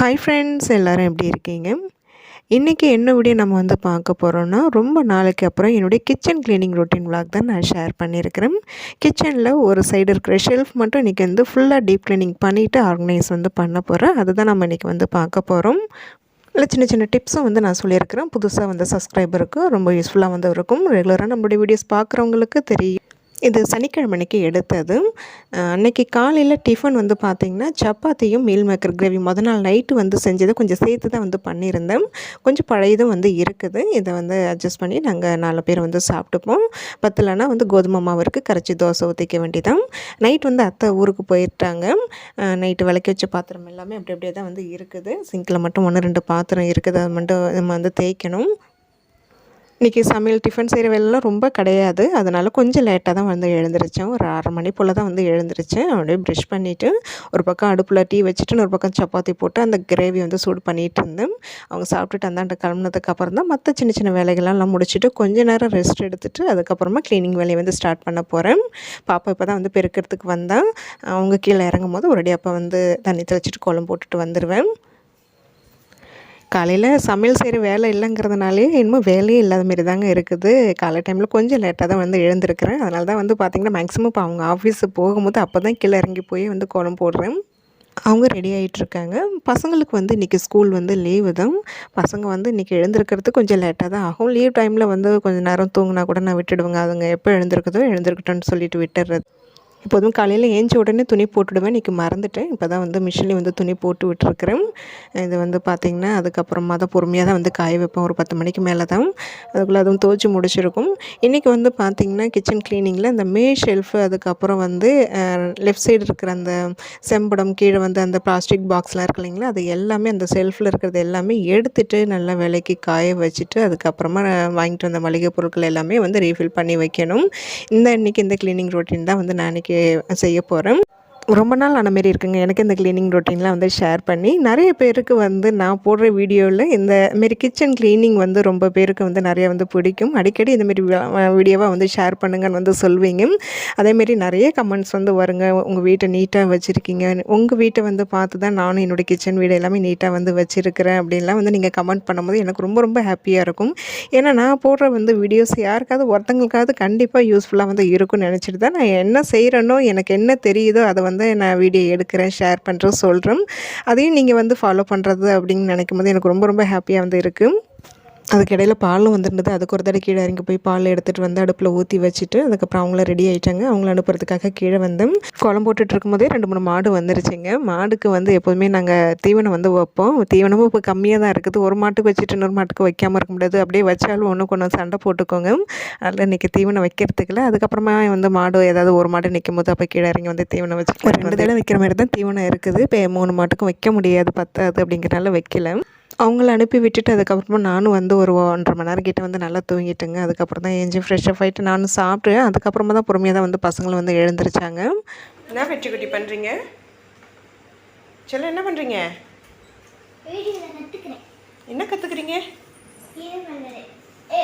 Hi friends எல்லோரும் எப்படி இருக்கீங்க? இன்றைக்கி என்ன வீடியோ நம்ம வந்து பார்க்க போகிறோன்னா ரொம்ப நாளைக்கு அப்புறம் என்னுடைய கிச்சன் க்ளீனிங் ரொட்டீன் விளாக் தான் நான் ஷேர் பண்ணியிருக்கிறேன். கிச்சனில் ஒரு சைடு இருக்கிற ஷெல்ஃப் மட்டும் இன்றைக்கி வந்து ஃபுல்லாக டீப் க்ளீனிங் பண்ணிவிட்டு ஆர்கனைஸ் வந்து பண்ண போகிறேன் அதுதான் நம்ம இன்றைக்கி வந்து பார்க்க போகிறோம் இல்லை சின்ன சின்ன டிப்ஸும் வந்து நான் சொல்லியிருக்கிறேன். புதுசாக வந்து சப்ஸ்கிரைபருக்கு ரொம்ப யூஸ்ஃபுல்லாக வந்து இருக்கும். ரெகுலராக நம்மளுடைய வீடியோஸ் பார்க்குறவங்களுக்கு தெரியும். இது சனிக்கிழமை அன்னைக்கு எடுத்தது அன்னைக்கு காலையில் டிஃபன் வந்து பார்த்திங்கன்னா சப்பாத்தியும் மீல் மேக்கர் கிரேவி மொதல் நாள் நைட்டு வந்து செஞ்சதை கொஞ்சம் சேர்த்து தான் வந்து பண்ணியிருந்தேன். கொஞ்சம் பழையதும் வந்து இருக்குது. இதை வந்து அட்ஜஸ்ட் பண்ணி நாங்கள் நாலு பேர் வந்து சாப்பிட்டுப்போம். பத்தலைன்னா வந்து கோதுமை மாவு இருக்குது கரைச்சி தோசை ஊற்றிக்க வேண்டிதான் நைட் வந்து அத்தை ஊருக்கு போயிட்டாங்க. நைட்டு விளக்கி வச்ச பாத்திரம் எல்லாமே அப்படி அப்படியே தான் வந்து இருக்குது. சிங்கில் மட்டும் ஒன்று ரெண்டு பாத்திரம் இருக்குது. அது மட்டும் நம்ம வந்து தேய்க்கணும். இன்றைக்கி சமையல் டிஃபன் செய்கிற வேலைலாம் ரொம்ப கிடையாது. அதனால் கொஞ்சம் லேட்டாக தான் வந்து எழுந்திரிச்சேன். ஒரு அரை மணி போல் தான் வந்து எழுந்திரிச்சேன். அப்படியே ப்ரஷ் பண்ணிவிட்டு ஒரு பக்கம் அடுப்பில் டீ வச்சுட்டு ஒரு பக்கம் சப்பாத்தி போட்டு அந்த கிரேவி வந்து சூடு பண்ணிகிட்டு இருந்தேன். அவங்க சாப்பிட்டுட்டு அந்தாண்ட கிளம்புனதுக்கு அப்புறம் தான் மற்ற சின்ன சின்ன வேலைகள்லாம் முடிச்சுட்டு கொஞ்ச நேரம் ரெஸ்ட் எடுத்துட்டு அதுக்கப்புறமா க்ளீனிங் வேலையை வந்து ஸ்டார்ட் பண்ண போகிறேன் பாப்பா இப்போ தான் வந்து பெருக்கிறதுக்கு வந்தேன் அவங்க கீழே இறங்கும் போது ஒரு அப்போ வந்து தண்ணி தெளிச்சிட்டு கோலம் போட்டுட்டு வந்துடுவேன் காலையில் சமையல் செய்கிற வேலை இல்லைங்கிறதுனாலே இன்னும் வேலையே இல்லாத மாரி தாங்க இருக்குது. காலை டைமில் கொஞ்சம் லேட்டாக தான் வந்து எழுந்திருக்கிறேன். அதனால தான் வந்து பார்த்திங்கன்னா மேக்ஸிமம் இப்போ அவங்க ஆஃபீஸு போகும்போது அப்போ தான் கீழே இறங்கி போய் வந்து கோலம் போடுறேன். அவங்க ரெடி ஆகிட்டுருக்காங்க பசங்களுக்கு வந்து இன்றைக்கி ஸ்கூல் வந்து லீவு தான். பசங்க வந்து இன்றைக்கி எழுந்திருக்கிறது கொஞ்சம் லேட்டாக தான் ஆகும். லீவ் டைமில் வந்து கொஞ்சம் நேரம் தூங்கினா கூட நான் விட்டுடுவேங்க. அதுங்க எப்போ எழுந்திருக்குதோ எழுந்திருக்கட்டும்னு சொல்லிட்டு விட்டுறது. எப்போதும் காலையில் ஏஞ்சி உடனே துணி போட்டுடுவேன். இன்றைக்கி மறந்துட்டேன். இப்போ தான் வந்து மிஷின்லேயும் வந்து துணி போட்டு விட்டுருக்குறேன். இது வந்து பார்த்திங்கன்னா அதுக்கப்புறமா தான் பொறுமையாக தான் வந்து காய வைப்பேன். ஒரு பத்து மணிக்கு மேலே தான் அதுக்குள்ளே அதுவும் துவச்சி முடிச்சிருக்கும். இன்றைக்கி வந்து பார்த்திங்கன்னா கிச்சன் க்ளீனிங்கில் இந்த மே ஷெல்ஃபு அதுக்கப்புறம் வந்து லெஃப்ட் சைடு இருக்கிற அந்த செம்படம் கீழே வந்து அந்த பிளாஸ்டிக் பாக்ஸ்லாம் இருக்கு இல்லைங்களா? அது எல்லாமே அந்த செல்ஃபில் இருக்கிறது எல்லாமே எடுத்துட்டு நல்லா விலைக்கு காய வச்சுட்டு அதுக்கப்புறமா வாங்கிட்டு வந்த மளிகை பொருட்கள் எல்லாமே வந்து ரீஃபில் பண்ணி வைக்கணும். இந்த இன்றைக்கி இந்த க்ளீனிங் ரொட்டீன் தான் வந்து நான் செய்ய போகிறேன் ரொம்ப நாள் ஆன மாரி இருக்குங்க. எனக்கு இந்த க்ளீனிங் ரொட்டீன்லாம் வந்து ஷேர் பண்ணி நிறைய பேருக்கு வந்து நான் போடுற வீடியோவில் இந்த மாரி கிச்சன் க்ளீனிங் வந்து ரொம்ப பேருக்கு வந்து நிறைய வந்து பிடிக்கும். அடிக்கடி இந்தமாரி வீடியோவாக வந்து ஷேர் பண்ணுங்கன்னு வந்து சொல்வீங்க. அதேமாரி நிறைய கமெண்ட்ஸ் வந்து வருங்க. உங்கள் வீட்டை நீட்டாக வச்சுருக்கீங்க. உங்கள் வீட்டை வந்து பார்த்து தான் நானும் என்னுடைய கிச்சன் வீடு எல்லாமே நீட்டாக வந்து வச்சுருக்கிறேன் அப்படின்லாம் வந்து நீங்கள் கமெண்ட் பண்ணும்போது எனக்கு ரொம்ப ரொம்ப ஹாப்பியாக இருக்கும். ஏன்னா நான் போடுற வந்து வீடியோஸ் யாருக்காவது ஒருத்தங்களுக்காவது கண்டிப்பாக யூஸ்ஃபுல்லாக வந்து இருக்கும்னு நினச்சிட்டு தான் நான் என்ன செய்கிறேனோ எனக்கு என்ன தெரியுதோ அதை வந்து நான் வீடியோ எடுக்கிறேன் ஷேர் பண்ணுறேன் சொல்கிறேன் அதையும் நீங்கள் வந்து ஃபாலோ பண்ணுறது அப்படின்னு நினைக்கும் போது எனக்கு ரொம்ப ரொம்ப ஹாப்பியாக வந்து இருக்குது அதுக்கு இடையில் பாலும் வந்துருந்தது. அதுக்கு ஒரு தடவை கீழே இறங்கி போய் பால் எடுத்துகிட்டு வந்து அடுப்பில் ஊற்றி வச்சுட்டு அதுக்கப்புறம் அவங்கள ரெடி ஆகிட்டாங்க அவங்கள அனுப்புறதுக்காக கீழே வந்து குளம் போட்டுட்டு இருக்கும்போதே ரெண்டு மூணு மாடு வந்துருச்சுங்க. மாடுக்கு வந்து எப்போதுமே நாங்கள் தீவனம் வந்து வைப்போம். தீவனமும் இப்போ கம்மியாக தான் இருக்குது. ஒரு மாட்டுக்கு வச்சுட்டு இன்னொரு மாட்டுக்கு வைக்காமல் இருக்க முடியாது. அப்படியே வச்சாலும் ஒன்று ஒன்று சண்டை போட்டுக்கோங்க. அதில் இன்றைக்கி தீவனம் வைக்கிறதுக்குல அதுக்கப்புறமா வந்து மாடு ஏதாவது ஒரு மாடு நிற்கும் போது அப்போ கீழே இறங்கி வந்து தீவனம் வச்சு ரெண்டு தடவை வைக்கிற மாதிரி தான் தீவனம் இருக்குது. இப்போ மூணு மாட்டுக்கும் வைக்க முடியாது பத்தாது அப்படிங்கிறனால வைக்கல. அவங்கள அனுப்பி விட்டுட்டு அதுக்கப்புறமா நானும் வந்து ஒரு ஒன்றரை மணி நேரம் கிட்ட வந்து நல்லா தூங்கிட்டேங்க. அதுக்கப்புறம் தான் எஞ்சி ஃப்ரெஷ்ஷப் ஆகிட்டு நானும் சாப்பிட்டு அதுக்கப்புறமா தான் பொறுமையாக தான் வந்து பசங்களும் வந்து எழுந்திரிச்சாங்க. என்ன வெற்றி குட்டி பண்ணுறீங்க சொல்ல என்ன பண்ணுறீங்க என்ன கற்றுக்குறீங்க இது பண்ணுறது ஏ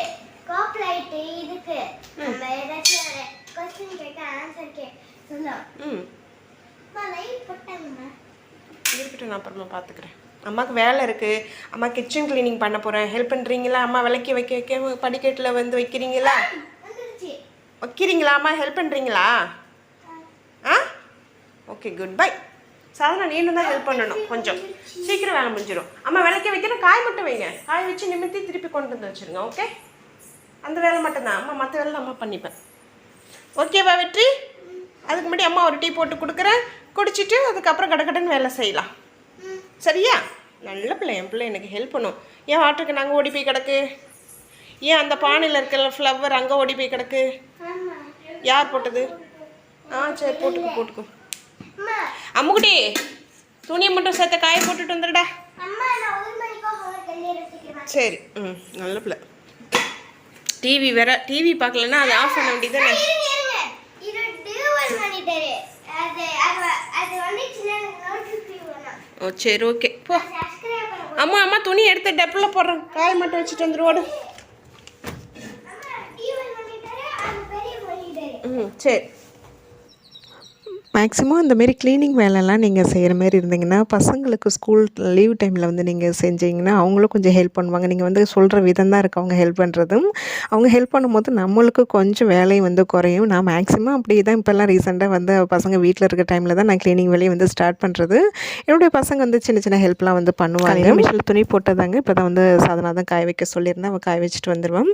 காப்லைட்டு இதுக்கு. நம்ம ஏதாச்சும் ஒரு கொஸ்டின் கேட்க ஆன்சர் கே சொல்லலாம் ம். அம்மா லைட் போட்டாங்கம்மா. இருக்கட்டும் நான் அப்புறமா பார்த்துக்கிறேன் அம்மாவுக்கு வேலை இருக்குது அம்மா கிச்சன் க்ளீனிங் பண்ண போகிறேன் ஹெல்ப் பண்ணுறீங்களா அம்மா விளக்கி வைக்க வைக்க படிக்கட்டில் வந்து வைக்கிறீங்களா? வைக்கிறீங்களா அம்மா? ஹெல்ப் பண்ணுறீங்களா ஆ? ஓகே குட் பை சாதனா நீண்டும் தான் ஹெல்ப் பண்ணணும். கொஞ்சம். சீக்கிரம் வேலை முடிஞ்சிடும் அம்மா விளக்கி வைக்கணும். காய் மட்டும் வைங்க. காய் வச்சு நிமித்தி திருப்பி கொண்டு வந்து வச்சுருங்க ஓகே அந்த வேலை மட்டும்தான். அம்மா மற்ற வேலை அம்மா பண்ணிப்பேன். ஓகேவா வெற்றி? அதுக்கு முன்னாடி அம்மா ஒரு டீ போட்டு கொடுக்குறேன். குடிச்சிட்டு அதுக்கப்புறம் கடகடன்னு வேலை செய்யலாம். சரியா? நல்ல பிள்ளை என் பிள்ளை எனக்கு ஹெல்ப் பண்ணும். ஏன் வாட்டருக்கு நாங்கள் ஓடி போய் கிடக்கு. ஏன் அந்த பானையில் இருக்கிற ஃப்ளவர் அங்கே ஓடி போய் கிடக்கு? யார் போட்டது? ஆ சரி போட்டுக்கோ போட்டுக்கோ. அம்முகுட்டி அம்முக்குட்டி துணியை மட்டும் சேர்த்த காய போட்டுட்டு வந்துடுடா. சரி ம் நல்ல பிள்ளை. டிவி வேற டிவி பார்க்கலன்னா அதை ஆஃப் பண்ண வேண்டியதானே ஓ சரி ஓகே போ. அம்மா அம்மா துணி எடுத்து டப்பில் போடுறேன். காய மட்டும் வச்சுட்டு மானிட்டர் ம் சரி. மேக்ஸிமம் இந்த மாரி க்ளீனிங் வேலைலாம் நீங்கள் செய்கிற மாதிரி இருந்தீங்கன்னா பசங்களுக்கு ஸ்கூல் லீவ் டைமில் வந்து நீங்கள் செஞ்சீங்கன்னா அவங்களும் கொஞ்சம் ஹெல்ப் பண்ணுவாங்க. நீங்கள் வந்து சொல்கிற விதம் தான் இருக்குது அவங்க ஹெல்ப் பண்ணுறதும் அவங்க ஹெல்ப் பண்ணும்போது நம்மளுக்கு கொஞ்சம் வேலை வந்து குறையும். நான் மேக்ஸிமம் அப்படி தான் இப்போல்லாம் ரீசெண்டாக வந்து பசங்க வீட்டில் இருக்க டைமில் தான் நான் க்ளீனிங் வேலையை வந்து ஸ்டார்ட் பண்ணுறது என்னுடைய பசங்க வந்து சின்ன சின்ன ஹெல்ப்லாம் வந்து பண்ணுவாங்க. மிஷில் துணி போட்டதாங்க. இப்போ தான் வந்து சாதனா தான் காய வைக்க சொல்லியிருந்தேன். அவள் காய வச்சுட்டு வந்துடுவேன்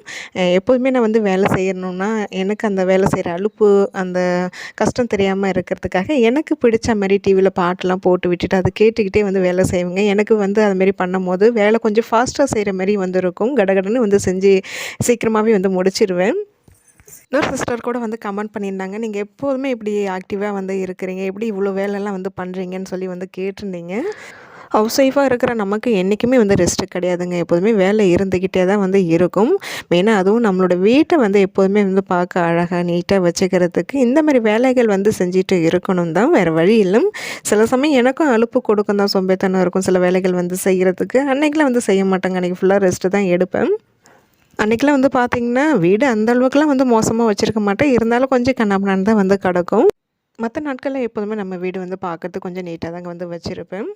எப்போதுமே நான் வந்து வேலை செய்யணும்னா எனக்கு அந்த வேலை செய்கிற அலுப்பு அந்த கஷ்டம் தெரியாமல் இருக்கிறதுக்கு இருக்கிறதுக்காக எனக்கு பிடிச்ச மாதிரி டிவியில் பாட்டெலாம் போட்டு விட்டுட்டு அதை கேட்டுக்கிட்டே வந்து வேலை செய்வேங்க. எனக்கு வந்து அதுமாரி பண்ணும் பண்ணும்போது வேலை கொஞ்சம் ஃபாஸ்ட்டாக செய்கிற மாதிரி வந்து இருக்கும் கடகடன்னு வந்து செஞ்சு சீக்கிரமாகவே வந்து முடிச்சிடுவேன் இன்னொரு சிஸ்டர் கூட வந்து கமெண்ட் பண்ணியிருந்தாங்க. நீங்கள் எப்போதுமே இப்படி ஆக்டிவாக வந்து இருக்கிறீங்க. எப்படி இவ்வளோ வேலைலாம் வந்து பண்ணுறீங்கன்னு சொல்லி வந்து கேட்டிருந்தீங்க. ஹவுஸ் ஒய்ஃபாக இருக்கிற நமக்கு என்றைக்குமே வந்து ரெஸ்ட்டு கிடையாதுங்க. எப்போதுமே வேலை இருந்துக்கிட்டே தான் வந்து இருக்கும். மெயினாக அதுவும் நம்மளோட வீட்டை வந்து எப்போதுமே வந்து பார்க்க அழகாக நீட்டாக வச்சுக்கிறதுக்கு இந்த மாதிரி வேலைகள் வந்து செஞ்சுட்டு இருக்கணும் தான். வேறு வழி இல்லை. சில சமயம் எனக்கும் அலுப்பு கொடுக்கும் தான். சொம்பேத்தனம் இருக்கும். சில வேலைகள் வந்து செய்கிறதுக்கு அன்றைக்கெலாம் வந்து செய்ய மாட்டேங்க. அன்றைக்கி ஃபுல்லாக ரெஸ்ட்டு தான் எடுப்பேன். அன்றைக்கெலாம் வந்து பார்த்திங்கன்னா வீடு அந்த அளவுக்குலாம் வந்து மோசமாக வச்சுருக்க மாட்டேன். இருந்தாலும் கொஞ்சம் கண்ணாமண்ணான்னு தான் வந்து கிடக்கும். மற்ற நாட்களில் எப்போதுமே நம்ம வீடு வந்து பார்க்கறதுக்கு கொஞ்சம் நீட்டாக தாங்க வந்து வச்சுருப்பேன்.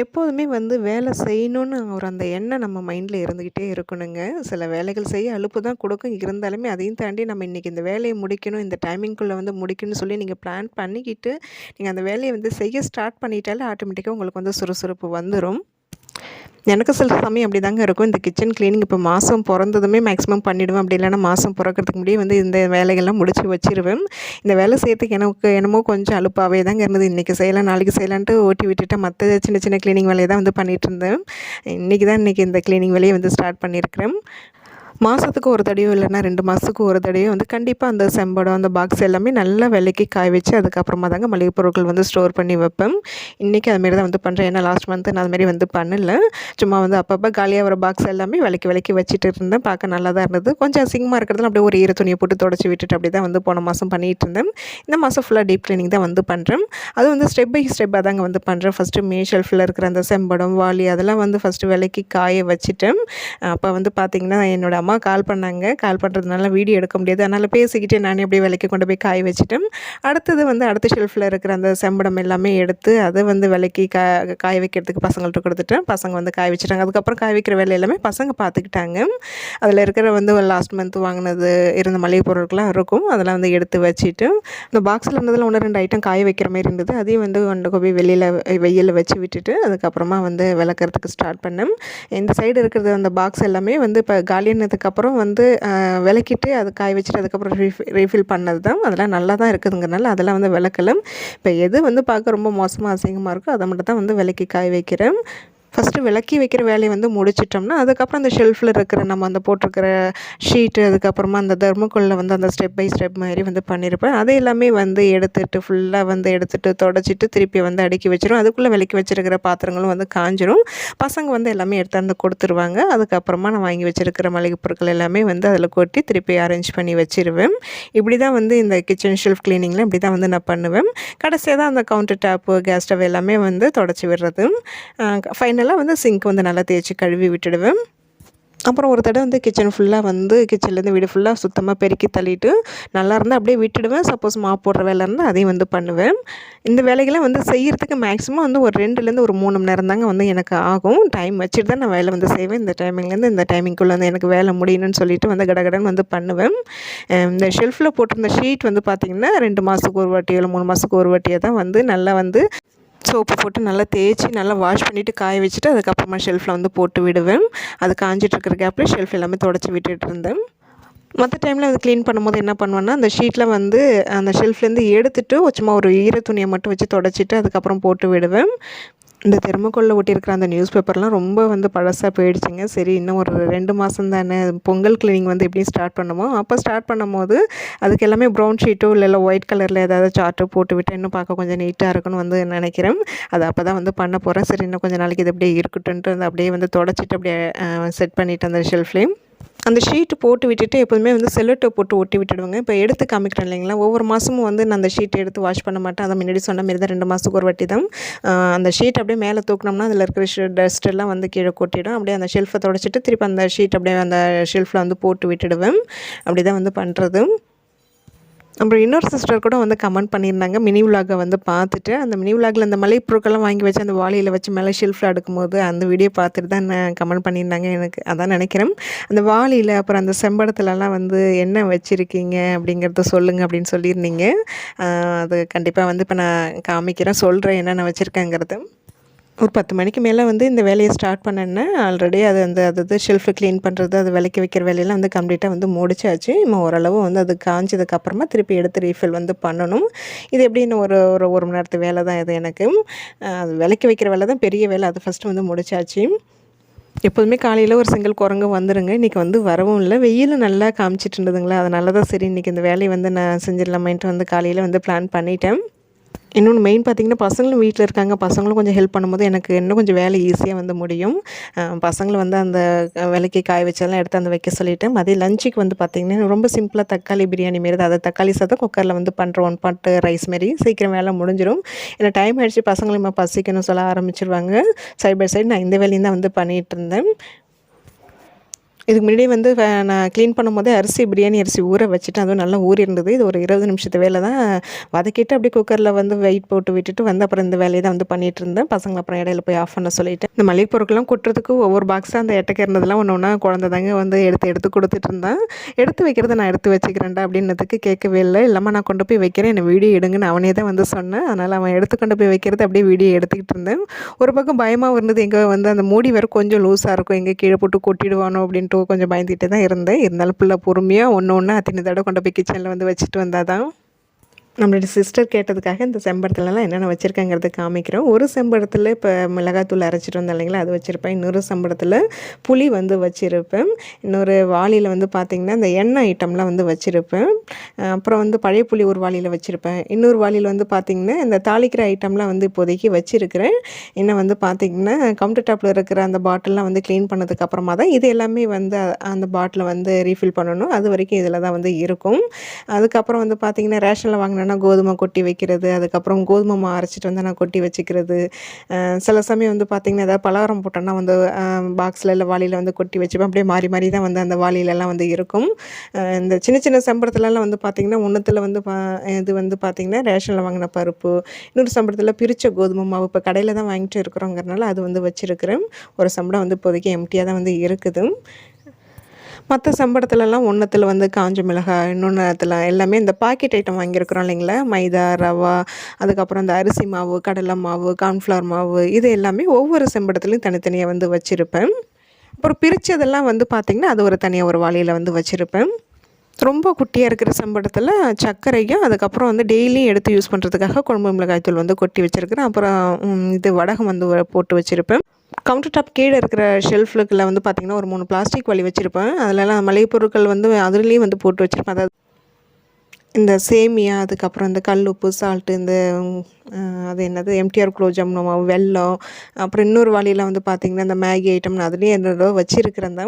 எப்போதுமே வந்து வேலை செய்யணும்னு ஒரு அந்த எண்ணம் நம்ம மைண்டில் இருந்துக்கிட்டே இருக்கணுங்க. சில வேலைகள் செய்ய அலுப்பு தான் கொடுக்கும். இருந்தாலுமே அதையும் தாண்டி நம்ம இன்றைக்கி இந்த வேலையை முடிக்கணும் இந்த டைமிங்குள்ளே வந்து முடிக்கணும்னு சொல்லி நீங்கள் பிளான் பண்ணிக்கிட்டு நீங்கள் அந்த வேலையை வந்து செய்ய ஸ்டார்ட் பண்ணிட்டாலே ஆட்டோமேட்டிக்காக உங்களுக்கு வந்து சுறுசுறுப்பு வந்துடும் எனக்கு சில சமயம் அப்படி தாங்க இருக்கும். இந்த கிச்சன் க்ளீனிங் இப்போ மாதம் பிறந்ததுமே மேக்ஸிமம் பண்ணிவிடுவேன் அப்படி இல்லைன்னா மாதம் பிறக்கிறதுக்கு முன்னாடியே வந்து இந்த வேலைகள்லாம் முடிச்சு வச்சிருவேன். இந்த வேலை செய்யறதுக்கு எனக்கு என்னமோ கொஞ்சம் அலுப்பாகவே தாங்க இருந்தது. இன்றைக்கி செய்யலாம் நாளைக்கு செய்யலான்ட்டு ஓட்டி விட்டுட்டு மற்ற சின்ன சின்ன க்ளீனிங் வேலையை தான் வந்து பண்ணிகிட்டு இருந்தேன். இன்றைக்கி தான் இன்றைக்கி இந்த க்ளீனிங் வேலையை வந்து ஸ்டார்ட் பண்ணியிருக்கிறேன். மாதத்துக்கு ஒரு தடையோ இல்லைன்னா ரெண்டு மாதத்துக்கு ஒரு தடையோ வந்து கண்டிப்பாக அந்த செம்படம் அந்த பாக்ஸ் எல்லாமே நல்லா விலைக்கு காய வச்சு அதுக்கப்புறமா தாங்க மளிகை பொருட்கள் வந்து ஸ்டோர் பண்ணி வைப்பேன். இன்றைக்கி அதுமாரி தான் வந்து பண்ணுறேன் ஏன்னா லாஸ்ட் மந்த்து நான் அதுமாரி வந்து பண்ணல. சும்மா வந்து அப்பப்போ காலியாக வர பாக்ஸ் எல்லாமே விலைக்கு விலைக்கு வச்சுட்டு இருந்தேன். பார்க்க நல்லா தான் இருந்தது. கொஞ்சம் அசிங்கமாக இருக்கிறதுல அப்படியே ஒரு ஈர துணியை போட்டு தொடச்சி விட்டுட்டு அப்படி தான் வந்து போன மாதம் பண்ணிகிட்டு இருந்தேன். இந்த மாதம் ஃபுல்லாக டீப் க்ளீனிங் தான் வந்து பண்ணுறேன் அது வந்து ஸ்டெப் பை ஸ்டெப்பாக தாங்க வந்து பண்ணுறேன் ஃபஸ்ட்டு மே ஷெல்ஃபில் இருக்கிற அந்த செம்படம் வாளி அதெல்லாம் வந்து ஃபஸ்ட்டு விலைக்கு காய வச்சுட்டேன். அப்போ வந்து பார்த்திங்கன்னா என்னோடய அம்மா கால் பண்ணாங்க. கால் பண்ணுறதுனால வீடியோ எடுக்க முடியாது. அதனால் பேசிக்கிட்டே நானே அப்படியே விலைக்கு கொண்டு போய் காய வச்சுட்டேன். அடுத்தது வந்து அடுத்த ஷெல்ஃபில் இருக்கிற அந்த செம்படம் எல்லாமே எடுத்து அதை வந்து விலைக்கு கா காய வைக்கிறதுக்கு பசங்கள்கிட்ட கொடுத்துட்டேன். பசங்க வந்து காய வச்சுட்டாங்க. அதுக்கப்புறம் காய வைக்கிற வேலை எல்லாமே பசங்க பார்த்துக்கிட்டாங்க. அதில் இருக்கிற வந்து லாஸ்ட் மந்த் வாங்கினது இருந்த மளிகை பொருட்கள்லாம் இருக்கும். அதெல்லாம் வந்து எடுத்து வச்சுட்டு இந்த பாக்ஸில் இருந்ததில் ஒன்று ரெண்டு ஐட்டம் காய வைக்கிற மாதிரி இருந்தது. அதையும் வந்து கொண்டு போய் வெளியில் வெயிலில் வச்சு விட்டுட்டு அதுக்கப்புறமா வந்து விளக்குறதுக்கு ஸ்டார்ட் பண்ணேன். இந்த சைடு இருக்கிறது அந்த பாக்ஸ் எல்லாமே வந்து இப்போ காலியானது அதுக்கப்புறம் வந்து விளக்கிட்டு அது காய வச்சுட்டு அதுக்கப்புறம் ரீஃபில் ரீஃபில் பண்ணது தான் அதெல்லாம் நல்லா தான் இருக்குதுங்கிறனால அதெல்லாம் வந்து விளக்கல. இப்போ எது வந்து பார்க்க ரொம்ப மோசமாக அசிங்கமாக இருக்கோ அதை மட்டும் தான் வந்து விளக்கி காய வைக்கிறேன். ஃபஸ்ட்டு விளக்கி வைக்கிற வேலையை வந்து முடிச்சிட்டோம்னா அதுக்கப்புறம் அந்த ஷெல்ஃபில் இருக்கிற நம்ம அந்த போட்டிருக்கிற ஷீட்டு அதுக்கப்புறமா அந்த தர்மக்குள்ள வந்து அந்த ஸ்டெப் பை ஸ்டெப் மாதிரி வந்து பண்ணியிருப்பேன் அதை எல்லாமே வந்து எடுத்துட்டு ஃபுல்லாக வந்து எடுத்துட்டு தொடச்சிட்டு திருப்பி வந்து அடுக்கி வச்சிடும் அதுக்குள்ளே விளக்கி வச்சிருக்கிற பாத்திரங்களும் வந்து காஞ்சிரும். பசங்க வந்து எல்லாமே எடுத்தாந்து கொடுத்துருவாங்க. அதுக்கப்புறமா நான் வாங்கி வச்சிருக்கிற மளிகை பொருட்கள் எல்லாமே வந்து அதில் கொட்டி திருப்பி அரேஞ்ச் பண்ணி வச்சிருவேன். இப்படி தான் வந்து இந்த கிச்சன் ஷெல்ஃப் க்ளீனிங்கில் இப்படி தான் வந்து நான் பண்ணுவேன். கடைசியாக தான் அந்த கவுண்டர் டேப்பு கேஸ் ஸ்டவ் எல்லாமே வந்து தொடச்சி விடுறது. ஃபைனல் ஃபைனலாக வந்து சிங்க் வந்து நல்லா தேய்ச்சி கழுவி விட்டுடுவேன். அப்புறம் ஒரு தடவை வந்து கிச்சன் ஃபுல்லாக வந்து கிச்சன்லேருந்து வீடு ஃபுல்லாக சுத்தமாக பெருக்கி தள்ளிட்டு நல்லா இருந்தால் அப்படியே விட்டுடுவேன். சப்போஸ் மாப் போடுற வேலை இருந்தால் அதையும் வந்து பண்ணுவேன். இந்த வேலைகளை வந்து செய்கிறதுக்கு மேக்ஸிமம் வந்து ஒரு ரெண்டுலேருந்து ஒரு மூணு மணி நேரம் தாங்க வந்து எனக்கு ஆகும். டைம் வச்சுட்டு தான் நான் வேலை வந்து செய்வேன். இந்த டைமிங்லேருந்து இந்த டைமிங்குள்ளே வந்து எனக்கு வேலை முடியணும்னு சொல்லிட்டு வந்து கடகடன் வந்து பண்ணுவேன். இந்த ஷெல்ஃபில் போட்டிருந்த ஷீட் வந்து பார்த்திங்கன்னா ரெண்டு மாதத்துக்கு ஒரு வாட்டியோ இல்லை மூணு மாதத்துக்கு ஒரு வாட்டியோ தான் வந்து நல்லா வந்து சோப்பு போட்டு நல்லா தேய்ச்சி நல்லா வாஷ் பண்ணிவிட்டு காய வச்சுட்டு அதுக்கப்புறமா ஷெல்ஃபில் வந்து போட்டு விடுவேன். அது காஞ்சிட்ருக்கிற கேப்பில் ஷெல்ஃப் எல்லாமே தொடச்சி விட்டுட்டு இருந்தேன். மற்ற டைமில் அதை க்ளீன் பண்ணும்போது என்ன பண்ணுவேன்னா அந்த ஷீட்டில் வந்து அந்த ஷெல்ஃப்லேருந்து எடுத்துகிட்டு சும்மா ஒரு ஈர துணியை மட்டும் வச்சு தொடச்சிட்டு அதுக்கப்புறம் போட்டு விடுவேன். இந்த தெருமக்கோளில் ஒட்டியிருக்கிற அந்த நியூஸ் பேப்பர்லாம் ரொம்ப வந்து பழசாக போயிடுச்சுங்க. சரி இன்னும் ஒரு ரெண்டு மாதம் தானே பொங்கல் கிளீனிங் வந்து எப்படியும் ஸ்டார்ட் பண்ணுமோ? அப்போ ஸ்டார்ட் பண்ணும்போது அதுக்கு எல்லாமே ப்ரௌன் ஷீட்டோ இல்லை ஒயிட் கலரில் ஏதாவது சார்ட்டோ போட்டு விட்டு இன்னும் பார்க்க கொஞ்சம் நீட்டாக இருக்குன்னு வந்து நினைக்கிறேன். அது அப்போ தான் வந்து பண்ண போகிறேன் சரி இன்னும் கொஞ்சம் நாளைக்கு இது அப்படியே இருக்கட்டும்ன்ட்டு வந்து அப்படியே வந்து தொடச்சிட்டு அப்படியே செட் பண்ணிட்டு அந்த ஷெல்ஃப்லேயும் அந்த ஷீட்டு போட்டு விட்டுட்டு எப்போதுமே வந்து செல்லட்டை போட்டு ஒட்டி விட்டுடுவாங்க. இப்போ எடுத்து காமிக்கிறேன் இல்லைங்களா? ஒவ்வொரு மாதமும் வந்து நான் அந்த ஷீட்டை எடுத்து வாஷ் பண்ண மாட்டேன். அதை முன்னாடி சொன்ன மாரி தான் ரெண்டு மாதத்துக்கு ஒரு வாட்டி தான். அந்த ஷீட் அப்படியே மேலே தூக்கினோம்னா அதில் இருக்கிற டஸ்ட் எல்லாம் வந்து கீழே கொட்டிடும். அப்படியே அந்த ஷெல்ஃபை தொடச்சிட்டு திருப்பி அந்த ஷீட் அப்படியே அந்த ஷெல்ஃபில் வந்து போட்டு விட்டுடுவேன். அப்படி தான் வந்து பண்ணுறது அப்புறம் இன்னொரு சிஸ்டர் கூட வந்து கமெண்ட் பண்ணியிருந்தாங்க. மினி விலாகை வந்து பார்த்துட்டு அந்த மினி விலாகில் அந்த மலை பொருட்கள்லாம் வாங்கி வச்சு அந்த வாளியில் வச்சு மேலே ஷெல்ஃபில் அடுக்கும்போது அந்த வீடியோ பார்த்துட்டு தான் கமெண்ட் பண்ணியிருந்தாங்க எனக்கு. அதான் நினைக்கிறேன். அந்த வாளியில் அப்புறம் அந்த செம்படத்துலலாம் வந்து என்ன வச்சுருக்கீங்க அப்படிங்கிறத சொல்லுங்கள் அப்படின்னு சொல்லியிருந்தீங்க. அது கண்டிப்பாக வந்து இப்போ நான் காமிக்கிறேன். சொல்கிறேன் என்னென்ன வச்சுருக்கேங்கிறது. ஒரு பத்து மணிக்கு மேலே வந்து இந்த வேலையை ஸ்டார்ட் பண்ணேன்னா ஆல்ரெடி அது அந்த அது ஷெல்ஃபு க்ளீன் பண்ணுறது அது விலைக்கு வைக்கிற வேலையெல்லாம் வந்து கம்ப்ளீட்டாக வந்து முடிச்சாச்சு. நம்ம ஓரளவு வந்து அது காய்ஞ்சதுக்கப்புறமா திருப்பி எடுத்து ரீஃபில் வந்து பண்ணணும். இது எப்படின்னு ஒரு ஒரு ஒரு மணி நேரத்து வேலை தான் இது எனக்கு. அது விளக்கி வைக்கிற வேலை தான் பெரிய வேலை. அது ஃபஸ்ட்டு வந்து முடிச்சாச்சு. எப்போதுமே காலையில் ஒரு சிங்கிள் குரங்கு வந்துடுங்க இன்றைக்கி வந்து வரவும் இல்லை. வெயில் நல்லா காமிச்சிட்டு இருந்ததுங்களா? அதனால தான் சரி இன்றைக்கி இந்த வேலையை வந்து நான் செஞ்சிடலாமேன்ட்டு வந்து காலையில் வந்து பிளான் பண்ணிட்டேன். இன்னொன்று மெயின் பார்த்திங்கன்னா பசங்களும் வீட்டில் இருக்காங்க. பசங்களும் கொஞ்சம் ஹெல்ப் பண்ணும்போது எனக்கு இன்னும் கொஞ்சம் வேலை ஈஸியாக வந்து முடியும். பசங்களை வந்து அந்த விலைக்கு காய வச்செல்லாம் எடுத்து அந்த வைக்க சொல்லிவிட்டேன் மதியம் லஞ்சுக்கு வந்து பார்த்திங்கன்னா ரொம்ப சிம்பிளாக தக்காளி பிரியாணி மாரி அதை தக்காளி சாதம் குக்கரில் வந்து பண்ணுற ஒன் பாட்டு ரைஸ் மாரி. சீக்கிரம் வேலை முடிஞ்சிடும் ஏன்னா டைம் ஆகிடுச்சு பசங்களும் பசிக்கணும் சொல்ல ஆரம்பிச்சிருவாங்க. சைட் பை சைடு நான் இந்த வேலையும் தான் வந்து பண்ணிகிட்டு இருந்தேன். இதுக்கு முன்னாடியே வந்து நான் க்ளீன் பண்ணும்போதே அரிசி பிரியாணி அரிசி ஊற வச்சுட்டு அதுவும் நல்லா ஊறி இருந்தது. இது ஒரு இருபது நிமிஷத்து வேலை தான். வதக்கிட்டு அப்படியே குக்கரில் வந்து வெயிட் போட்டு விட்டுட்டு வந்து அப்புறம் இந்த வேலையை தான் வந்து பண்ணிகிட்டு இருந்தேன். பசங்களை அப்புறம் இடையில போய் ஆஃப் பண்ண சொல்லிட்டு. இந்த மளிகை பொருட்கள்லாம் கொட்டுறதுக்கு ஒவ்வொரு பாக்ஸாக அந்த எட்டக்கு இருந்ததெல்லாம் ஒன்று ஒன்றா குழந்தை தாங்க வந்து எடுத்து எடுத்து கொடுத்துட்டு இருந்தேன். எடுத்து வைக்கிறத நான் எடுத்து வச்சுக்கிறேன்டா அப்படின்னதுக்கு கேட்கவே இல்லை. இல்லாமல் நான் கொண்டு போய் வைக்கிறேன். என்னை வீடியோ எடுங்கன்னு அவனே தான் வந்து சொன்னேன். அதனால் அவன் எடுத்து கொண்டு போய் வைக்கிறது அப்படியே வீடியோ எடுத்துக்கிட்டு இருந்தேன். ஒரு பக்கம் பயமாக இருந்தது. எங்கே வந்து அந்த மூடி வேறு கொஞ்சம் லூஸாக இருக்கும். எங்கே கீழே போட்டு கொட்டிடுவானோ அப்படின்ட்டு கொஞ்சம் பயந்துகிட்டே தான் இருந்தேன். இருந்தாலும் பிள்ளை பொறுமையாக ஒன்று ஒன்று அத்தனை தடவை கொண்டு போய் கிச்சனில் வந்து வச்சுட்டு வந்தால் தான் நம்மளுடைய சிஸ்டர் கேட்டதுக்காக இந்த செம்பருத்திலலாம் என்னென்ன வச்சுருக்கேங்கிறத காமிக்கிறோம். ஒரு செம்பரத்தில் இப்போ மிளகாத்தூள் அரைச்சிட்டு வந்தேன் இல்லைங்களா? அது வச்சுருப்பேன். இன்னொரு செம்பரத்தில் புளி வந்து வச்சுருப்பேன். இன்னொரு வாளியில் வந்து பார்த்திங்கன்னா இந்த எண்ணெய் ஐட்டம்லாம் வந்து வச்சுருப்பேன். அப்புறம் வந்து பழைய புளி ஒரு வாளியில் வச்சுருப்பேன். இன்னொரு வாளியில் வந்து பார்த்திங்கன்னா இந்த தாளிக்கிற ஐட்டம்லாம் வந்து இப்போதைக்கு வச்சுருக்கிறேன். இன்னும் வந்து பார்த்திங்கன்னா கவுண்டர் டாப்பில் இருக்கிற அந்த பாட்டில்லாம் வந்து க்ளீன் பண்ணதுக்கு அப்புறமா தான் இது எல்லாமே வந்து அந்த பாட்டிலை வந்து ரீஃபில் பண்ணணும். அது வரைக்கும் இதில் தான் வந்து இருக்கும். அதுக்கப்புறம் வந்து பார்த்திங்கன்னா ரேஷனில் வாங்கினேன்னா கோதுமை கொட்டி வைக்கிறது அதுக்கப்புறம் கோதுமை மாவு அரைச்சிட்டு வந்து நான் கொட்டி வச்சுக்கிறது. சில சமயம் வந்து பார்த்திங்கன்னா ஏதாவது பலகாரம் போட்டோன்னா வந்து பாக்ஸில் இல்லை வாளியில் வந்து கொட்டி வச்சுப்பேன். அப்படியே மாறி மாறி தான் வந்து அந்த வாளியிலலாம் வந்து இருக்கும். இந்த சின்ன சின்ன சம்பளத்துலலாம் வந்து பார்த்திங்கன்னா ஒன்றுத்தில் வந்து பா இது வந்து பார்த்திங்கன்னா ரேஷனில் வாங்கின பருப்பு இன்னொரு சம்பளத்தில் பிரித்த கோதுமை மாவு இப்போ கடையில் தான் வாங்கிட்டு இருக்கிறோங்கிறனால அது வந்து வச்சுருக்கிறேன். ஒரு சம்பளம் வந்து இப்போதைக்கு எம்டியாக தான் வந்து இருக்குது. மற்ற சம்பளத்துலலாம் ஒன்றத்தில் வந்து காஞ்ச மிளகாய் இன்னொன்றுத்தில் எல்லாமே இந்த பாக்கெட் ஐட்டம் வாங்கியிருக்கிறோம் இல்லைங்களா? மைதா ரவா அதுக்கப்புறம் இந்த அரிசி மாவு கடலை மாவு கார்ன்ஃப்ளவர் மாவு இது எல்லாமே ஒவ்வொரு செம்படத்துலையும் தனித்தனியாக வந்து வச்சுருப்பேன். அப்புறம் பிரித்ததெல்லாம் வந்து பார்த்திங்கன்னா அது ஒரு தனியாக ஒரு வாளியில் வந்து வச்சுருப்பேன். ரொம்ப குட்டியாக இருக்கிற சம்படத்தில் சர்க்கரையும் அதுக்கப்புறம் வந்து டெய்லியும் எடுத்து யூஸ் பண்ணுறதுக்காக குழம்பு மிளகாய் தூள் வந்து கொட்டி வச்சுருக்கிறேன். அப்புறம் இது வடகம் வந்து போட்டு வச்சுருப்பேன். கவுண்டர் டாப் கீழே இருக்கிற ஷெல்ஃபில் வந்து பார்த்திங்கன்னா ஒரு மூணு பிளாஸ்டிக் வழி வச்சுருப்பேன். அதிலலாம் மளிகை பொருட்கள் வந்து அதுலேயும் வந்து போட்டு வச்சுருப்பேன். அதாவது இந்த சேமியா அதுக்கப்புறம் இந்த கல் உப்பு சால்ட்டு இந்த அது என்னது? எம்டிஆர் குலோஜாம் மாவு வெல்லம் அப்புறம் இன்னொரு வழியில் வந்து பார்த்திங்கன்னா இந்த மேகி ஐட்டம்னு அதுலேயும் என்னதோ வச்சுருக்கிறேன்.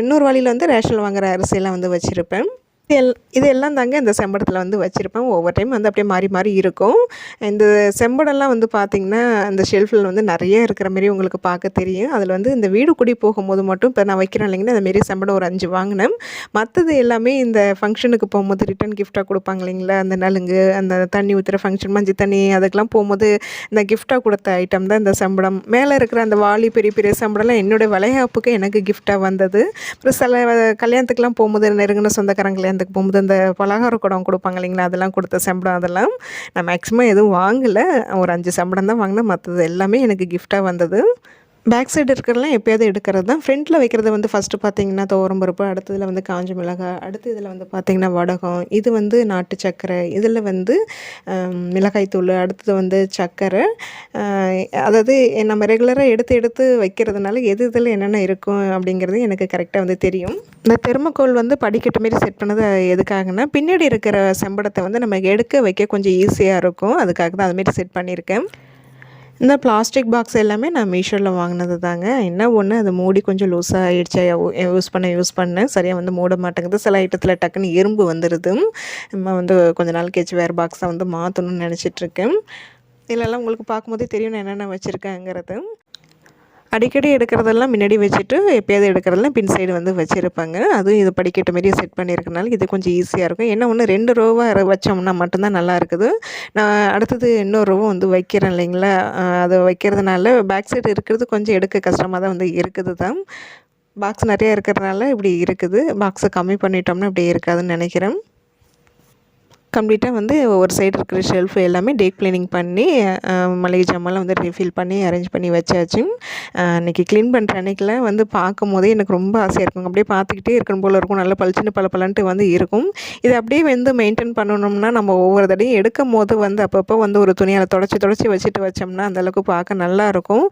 இன்னொரு வழியில் வந்து ரேஷனில் வாங்குற அரிசியெல்லாம் வந்து வச்சுருப்பேன். எல் இது எல்லாம் தாங்க இந்த செம்படத்தில் வந்து வச்சுருப்பேன். ஒவ்வொரு டைம் வந்து அப்படியே மாறி மாறி இருக்கும். இந்த செம்படம்லாம் வந்து பார்த்திங்கன்னா அந்த ஷெல்ஃபில் வந்து நிறைய இருக்கிற மாரி உங்களுக்கு பார்க்க தெரியும். அதில் வந்து இந்த வீடு குடி போகும்போது மட்டும் இப்போ நான் வைக்கிறேன் இல்லைங்கன்னா அந்த மாரி செம்படம் ஒரு அஞ்சு வாங்கினேன். மற்றது எல்லாமே இந்த ஃபங்க்ஷனுக்கு போகும்போது ரிட்டன் கிஃப்டாக கொடுப்பாங்க இல்லைங்களா? அந்த நலுங்கு அந்த தண்ணி ஊற்றுற ஃபங்க்ஷன் மஞ்சள் தண்ணி அதுக்கெல்லாம் போகும்போது இந்த கிஃப்டாக கொடுத்த ஐட்டம் தான் இந்த சம்படம். மேலே இருக்கிற அந்த வாலி பெரிய பெரிய சம்படம்லாம் என்னுடைய வளைகாப்புக்கு எனக்கு கிஃப்டாக வந்தது. அப்புறம் சில கல்யாணத்துக்குலாம் போகும்போது நெருங்கின சொந்தக்காரங்களே கல்யாணத்துக்கு போகும்போது அந்த பலகார குடம் கொடுப்பாங்க இல்லைங்களா? அதெல்லாம் கொடுத்த சம்படம் அதெல்லாம் நான் மேக்ஸிமம் எதுவும் வாங்கலை. ஒரு அஞ்சு சம்படம் தான் வாங்கினேன். மற்றது எல்லாமே எனக்கு கிஃப்டாக வந்தது. பேக் சைடு இருக்கிறதெல்லாம் எப்போயாவது எடுக்கிறது தான். ஃப்ரண்ட்டில் வைக்கிறது வந்து ஃபஸ்ட்டு பார்த்தீங்கன்னா துவரம் பருப்பு அடுத்ததில் வந்து காஞ்ச மிளகாய் அடுத்து இதில் வந்து பார்த்திங்கன்னா வடகம். இது வந்து நாட்டு சர்க்கரை. இதில் வந்து மிளகாய்த்தூள் அடுத்தது வந்து சர்க்கரை. அதாவது நம்ம ரெகுலராக எடுத்து எடுத்து வைக்கிறதுனால எது இதில் என்னென்ன இருக்கும் அப்படிங்கிறது எனக்கு கரெக்டாக வந்து தெரியும். இந்த தெர்மக்கோல் வந்து படிக்கட்டு மாரி செட் பண்ணது எதுக்காகனா பின்னாடி இருக்கிற செம்படத்தை வந்து நம்ம எடுக்க வைக்க கொஞ்சம் ஈஸியாக இருக்கும். அதுக்காக தான் அதுமாரி செட் பண்ணியிருக்கேன். இந்த பிளாஸ்டிக் பாக்ஸ் எல்லாமே நான் மீஷோவில் வாங்கினது தாங்க. என்ன ஒன்று அது மூடி கொஞ்சம் லூஸாக ஆகிடுச்சா யூஸ் பண்ண யூஸ் பண்ணேன் சரியாக வந்து மூட மாட்டேங்குது. சில ஐட்டத்தில் டக்குன்னு எறும்பு வந்துடுது நம்ம வந்து கொஞ்ச நாள் கழிச்சு வேறு பாக்ஸை வந்து மாற்றணும்னு நினச்சிட்ருக்கேன் இதெல்லாம் உங்களுக்கு பார்க்கும்போதே தெரியும் நான் என்னென்ன வச்சுருக்கேங்கிறது. அடிக்கடி எடுக்கிறதெல்லாம் முன்னாடி வச்சுட்டு எப்போயாவது எடுக்கிறதெல்லாம் பின் சைடு வந்து வச்சுருப்பாங்க. அதுவும் இது படிக்கட்டு மாரி செட் பண்ணியிருக்கனால இது கொஞ்சம் ஈஸியாக இருக்கும். என்ன ஒன்று ரெண்டு ரோவாக வச்சோம்னா மட்டும்தான் நல்லா இருக்குது. நான் அடுத்தது இன்னொரு ரோவும் வந்து வைக்கிறேன் இல்லைங்களா? அதை வைக்கிறதுனால பேக் சைடு இருக்கிறது கொஞ்சம் எடுக்க கஷ்டமாக தான் வந்து இருக்குது தான். பாக்ஸ் நிறையா இருக்கிறதுனால இப்படி இருக்குது. பாக்ஸை கம்மி பண்ணிட்டோம்னா இப்படி இருக்காதுன்னு நினைக்கிறேன். கம்ப்ளீட்டாக வந்து ஒரு சைடு இருக்கிற ஷெல்ஃப் எல்லாமே டேக் க்ளீனிங் பண்ணி மளிகை ஜாமான்லாம் வந்து ரீஃபில் பண்ணி அரேஞ்ச் பண்ணி வச்சாச்சு. இன்றைக்கி க்ளீன் பண்ணுற அன்றைக்கெலாம் வந்து பார்க்கும் போதே எனக்கு ரொம்ப ஆசையாக இருக்கும். அப்படியே பார்த்துக்கிட்டே இருக்கணும் போல் இருக்கும். நல்லா பளிச்சுன்னு பல பலன்ட்டு வந்து இருக்கும். இது அப்படியே வந்து மெயின்டைன் பண்ணணும்னா நம்ம ஒவ்வொரு தடையும் எடுக்கும் போது வந்து அப்பப்போ வந்து ஒரு துணியால் தொடச்சி தொடச்சி வச்சுட்டு வச்சோம்னா அந்தளவுக்கு பார்க்க நல்லாயிருக்கும்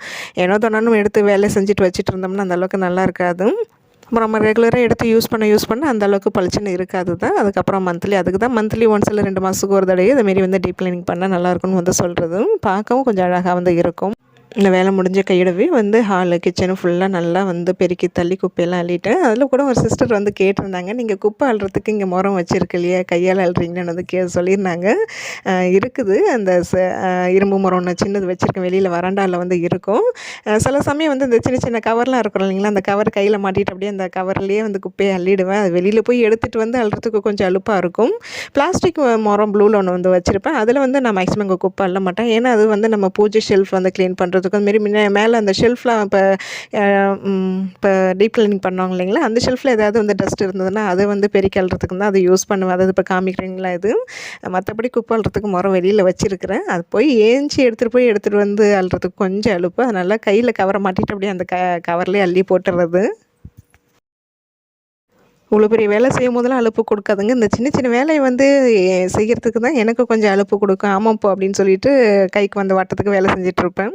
ஏனோ தானும் எடுத்து வேலை செஞ்சுட்டு வச்சுட்டு இருந்தோம்னா அந்தளவுக்கு நல்லா இருக்காது. அப்புறம் நம்ம ரெகுலராக எடுத்து யூஸ் பண்ண யூஸ் பண்ண அந்த அளவுக்கு பளிச்சுன்னு இருக்காது தான். அதுக்கப்புறம் மந்த்லி அதுக்கு தான் மந்த்லி ஒன்ஸ் இல்லை ரெண்டு மாதத்துக்கு ஒரு தடவை இதுமாரி வந்து டீப் கிளீனிங் பண்ணால் நல்லாயிருக்குன்னு வந்து சொல்கிறதும் பார்க்கவும் கொஞ்சம் அழகாக வந்து இருக்கும். இந்த வேலை முடிஞ்ச கையிடவே வந்து ஹாலு கிச்சனு ஃபுல்லாக நல்லா வந்து பெருக்கி தள்ளி குப்பையெல்லாம் அள்ளிட்டேன் அதில் கூட ஒரு சிஸ்டர் வந்து கேட்டிருந்தாங்க நீங்கள் குப்பை அள்ளுறதுக்கு இங்கே முறம் வச்சுருக்கு இல்லையா? கையால் அள்ளுறீங்கன்னு வந்து கே சொல்லியிருந்தாங்க. இருக்குது. அந்த ச இரும்பு முறம் ஒன்று சின்னது வச்சுருக்கேன் வெளியில் வராண்டாவில் வந்து இருக்கும். சில சமயம் வந்து இந்த சின்ன சின்ன கவர்லாம் இருக்கிறோம் இல்லைங்களா? அந்த கவர் கையில் மாட்டிட்டு அப்படியே அந்த கவர்லேயே வந்து குப்பையை அள்ளிடுவேன். அது வெளியில் போய் எடுத்துகிட்டு வந்து அள்ளுறதுக்கு கொஞ்சம் அலுப்பாக இருக்கும். பிளாஸ்டிக் முறம் ப்ளூவில் ஒன்று வந்து வச்சுருப்பேன். அதில் வந்து நான் மேக்ஸிமம் இங்கே குப்பை அள்ள மாட்டேன். ஏன்னா அது வந்து நம்ம பூஜை ஷெல்ஃப் வந்து க்ளீன் பண்ணுறது பண்ணுறதுக்கு அதுமாரி முன்ன மேலே அந்த ஷெல்ஃப்லாம் இப்போ இப்போ டீப் கிளீனிங் பண்ணுவாங்க இல்லைங்களா? அந்த ஷெல்ஃபில் ஏதாவது வந்து டஸ்ட் இருந்ததுன்னா அதை வந்து பெருக்கி அள்ளுறதுக்கு தான் அதை யூஸ் பண்ணுவேன். அதாவது இப்போ காமிக்கிறீங்களா இது. மற்றபடி குப்பை அள்ளுறதுக்கு முறம் வெளியில் வச்சுருக்கிறேன். அது போய் ஏஞ்சி எடுத்துகிட்டு போய் எடுத்துகிட்டு வந்து அள்ளுறதுக்கு கொஞ்சம் அழுப்பு அதனால் கையில் கவரை மாட்டிட்டு அப்படியே அந்த க கவர்லேயே அள்ளி போட்டுறது. இவ்வளோ பெரிய வேலை செய்யும் போதெல்லாம் அலுப்பு கொடுக்காதுங்க. இந்த சின்ன சின்ன வேலையை வந்து செய்கிறதுக்கு தான் எனக்கு கொஞ்சம் அலுப்பு கொடுக்கும். ஆமாப்போ அப்படின்னு சொல்லிட்டு கைக்கு வந்த வட்டத்துக்கு வேலை செஞ்சிட்ருப்பேன்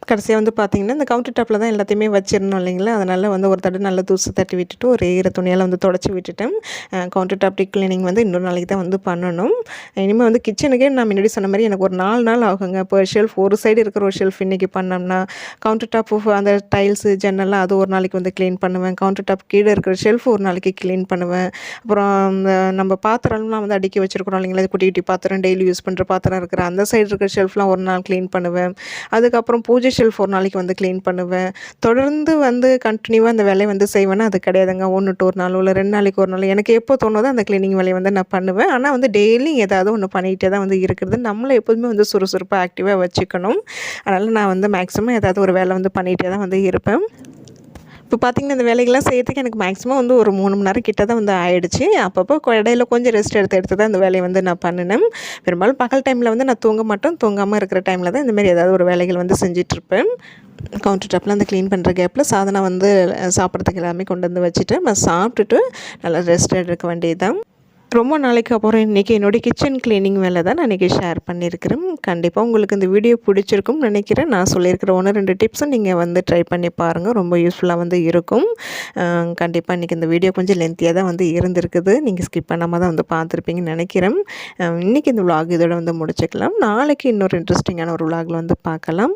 கடைசியாக வந்து பார்த்திங்கன்னா இந்த கவுண்டர் டாப்பில் தான் எல்லாத்தையுமே வச்சிடணும் இல்லைங்களா? அதனால் வந்து ஒரு தடவை நல்லா தூசு தட்டி விட்டுட்டு ஒரு ஈர துணியால் வந்து தொடச்சி விட்டுட்டேன் கவுண்டர் டாப் டீ கிளீனிங் வந்து இன்னொரு நாளைக்கு தான் வந்து பண்ணணும். இனிமேல் வந்து கிச்சனுக்கே நான் முன்னாடி சொன்ன மாதிரி எனக்கு ஒரு நாலு நாள் ஆகுங்க. இப்போ ஷெல்ஃப் ஒரு சைடு இருக்கிற ஒரு ஷெல்ஃப் இன்றைக்கி பண்ணோம்னா கவுண்டர் டாப் அந்த டைல்ஸு ஜன்னல்லாம் அது ஒரு நாளைக்கு வந்து க்ளீன் பண்ணுவேன். கவுண்டர் டாப் கீழே இருக்கிற ஷெல்ஃப் ஒரு நாளைக்கு க்ளீன் பண்ணுவேன். அப்புறம் நம்ம பாத்திரம்லாம் வந்து அடுக்கி வச்சுருக்கிறோம் இல்லைங்களா? குட்டி குட்டி பாத்திரம் டெய்லி யூஸ் பண்ணுற பாத்திரம் இருக்கிற அந்த சைடு இருக்கிற ஷெல்ஃப்லாம் ஒரு நாள் க்ளீன் பண்ணுவேன். அதுக்கப்புறம் பூஜை ஷெல்ஃப் ஒரு நாளைக்கு வந்து க்ளீன் பண்ணுவேன். தொடர்ந்து வந்து கண்டினியூவாக அந்த வேலையை வந்து செய்வேன்னா அது கிடையாதுங்க. ஒன்று டு ஒரு நாள் இல்லை ரெண்டு நாளைக்கு ஒரு நாள். எனக்கு எப்போ தோணுதோ அந்த க்ளீனிங் வேலையை வந்து நான் பண்ணுவேன். ஆனால் வந்து டெய்லி ஏதாவது ஒன்று பண்ணிகிட்டே தான் வந்து இருக்கிறது. நம்மளை எப்போதுமே வந்து சுறுசுறுப்பாக ஆக்டிவாக வச்சுக்கணும். அதனால் நான் வந்து மேக்ஸிமம் ஏதாவது ஒரு வேலை வந்து பண்ணிகிட்டே தான் வந்து இருப்பேன். இப்போ பார்த்திங்கன்னா இந்த வேலைகள்லாம் செய்யறதுக்கு எனக்கு மேக்ஸிமம் வந்து ஒரு மூணு மணி நேரம் கிட்ட தான் வந்து ஆயிடுச்சு. அப்பப்போ இடையில கொஞ்சம் ரெஸ்ட் எடுத்து எடுத்து தான் இந்த வேலையை வந்து நான் பண்ணினேன். பெரும்பாலும் பகல் டைமில் வந்து நான் தூங்க மாட்டோம் தூங்காமல் இருக்கிற டைமில் தான் இந்தமாரி ஏதாவது ஒரு வேலைகள் வந்து செஞ்சிட்ருப்பேன் கவுண்டர் டாப்பில் அந்த க்ளீன் பண்ணுற கேப்பில் சாதனை வந்து சாப்பிட்றதுக்கு எல்லாமே கொண்டு வந்து வச்சுட்டு நான் சாப்பிட்டுட்டு நல்லா ரெஸ்ட் எடுக்க வேண்டியது தான் ரொம்ப நாளைக்கு அப்புறம் இன்றைக்கி என்னுடைய கிச்சன் க்ளீனிங் வேலை தான் நான் இன்றைக்கி ஷேர் பண்ணியிருக்கிறேன். கண்டிப்பாக உங்களுக்கு இந்த வீடியோ பிடிச்சிருக்கும்னு நினைக்கிறேன். நான் சொல்லியிருக்கிற ஒன்று ரெண்டு டிப்ஸும் நீங்கள் வந்து ட்ரை பண்ணி பாருங்கள் ரொம்ப யூஸ்ஃபுல்லாக வந்து இருக்கும். கண்டிப்பாக இன்றைக்கி இந்த வீடியோ கொஞ்சம் லென்த்தியாக தான் வந்து இருந்திருக்குது. நீங்கள் ஸ்கிப் பண்ணாமல் தான் வந்து பார்த்துருப்பீங்கன்னு நினைக்கிறேன். இன்றைக்கி இந்த விலாக் இதோட வந்து முடிச்சுக்கலாம். நாளைக்கு இன்னொரு இன்ட்ரெஸ்டிங்கான ஒரு விலாகில் வந்து பார்க்கலாம்.